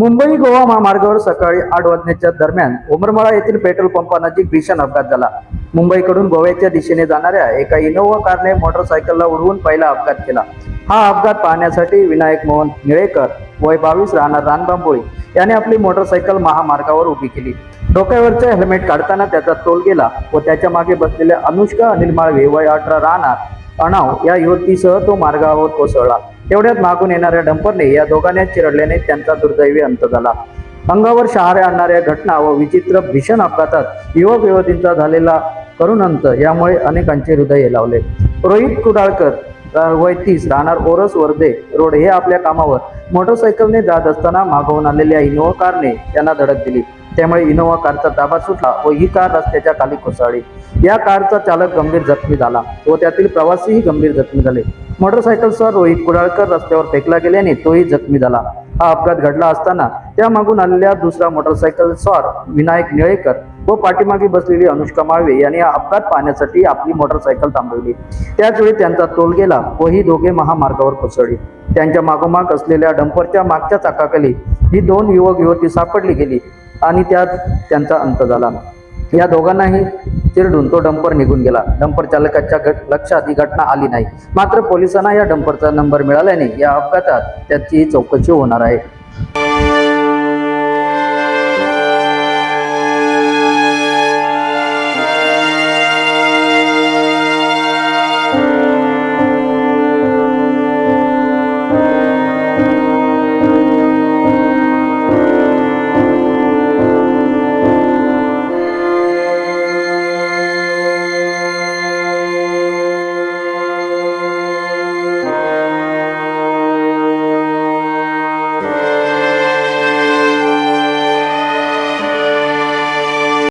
मुंबई गोवा महामार्गावर सकाळी आठ वाजण्याच्या दरम्यान उमरमाळा येथील पेट्रोल पंपानजीक भीषण अपघात झाला. मुंबईकडून गोव्याच्या दिशेने जाणाऱ्या एका इनोव्हा कारने मोटरसायकलला उडवून पहिला अपघात केला. हा अपघात पाहण्यासाठी विनायक मोहन निळेकर वय बावीस राहणार रानबांबोळी याने आपली मोटरसायकल महामार्गावर उभी केली. डोक्यावरचे हेल्मेट काढताना त्याचा तोल गेला व त्याच्यामागे बसलेल्या अनुष्का अनिल माळवे वय अठरा राहणार अणाव या युवतीसह तो मार्गावर कोसळला. तेवढ्यात मागून येणाऱ्या डंपरने या दोघांना चिरडल्याने त्यांचा दुर्दैवी अंत झाला. अंगावर शहारे आणणाऱ्या घटना व विचित्र भीषण अपघातात युवक युवतींचा झालेला करुण अंत यामुळे अनेकांचे हृदय लावले रोहित कुडाळकर वैतीस राहणार ओरस वर्धे रोड हे आपल्या कामावर मोटरसायकलने जात असताना मागवून आलेल्या इनोव्हा कारने त्यांना धडक दिली. त्यामुळे इनोव्हा कारचा ताबा सुटला व ही कार रस्त्याच्या खाली कोसळली. या कारचा चालक गंभीर जखमी झाला व त्यातील प्रवासीही गंभीर जखमी झाले. मोटरसायकलसह रोहित कुडाळकर रस्त्यावर फेकला गेल्याने तोही जखमी झाला. हा अपघात घडला असताना त्या मागून आलेल्या दुसरा मोटरसायकल विनायक निळेकर व पाठीमागे बसलेली अनुष्का माळवे यांनी हा अपघात पाहण्यासाठी आपली मोटरसायकल थांबवली. त्याचवेळी त्यांचा तोल गेला व ही दोघे महामार्गावर कोसळली. त्यांच्या मागोमाग असलेल्या डंपरच्या मागच्या चाकाखाली ही दोन युवक युवती सापडली गेली. आणि त्यात त्यांचा अंत झाला. या दोघांनाही चिरडून तो डंपर निघून गेला. डंपर चालकाच्या लक्षात ही घटना आली नाही. मात्र पोलिसांना या डंपरचा नंबर मिळाल्याने या अपघातात त्याची चौकशी होणार आहे.